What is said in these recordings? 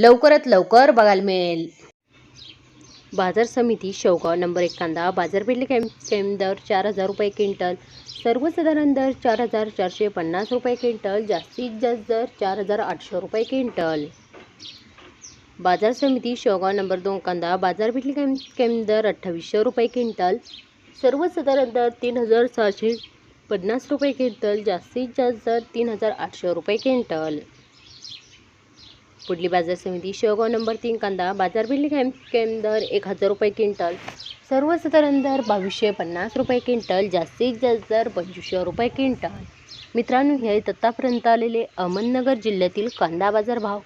लवकरात लवकर बघायला मिळेल. बाजार समिती शेवगाव नंबर एक कांदा बाजारपेठले कॅम कॅम दर चार हजार रुपये क्विंटल. सर्वसाधारण दर चार हजार चारशे पन्नास रुपये क्विंटल जास्तीत जास्त दर चार हजार आठशे रुपये क्विंटल. बाजार समिती शेवगाव नंबर दोन कांदा बाजारपेठले कॅम कॅम दर अठ्ठावीसशे रुपये क्विंटल. सर्वसाधारण दर तीन हजार सहाशे पन्नास रुपये क्विंटल जास्तीत जास्त दर तीन हजार आठशे रुपये क्विंटल. पुढली बाजार समिती शेवगाव नंबर तीन कांदा बाजारपेठली कॅम कॅम दर एक हजार रुपये क्विंटल. सर्वसाधारण दर बावीसशे पन्नास रुपये क्विंटल जास्तीत जास्त दर पंचवीसशे रुपये क्विंटल. मित्रांनो हे तत्तापर्यंत आलेले अहमदनगर जिल्ह्यातील कांदा बाजार भाव.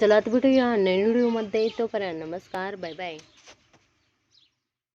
चला तर भेटूया नवीन व्हिडिओमध्ये. तोपर्यंत नमस्कार बाय बाय.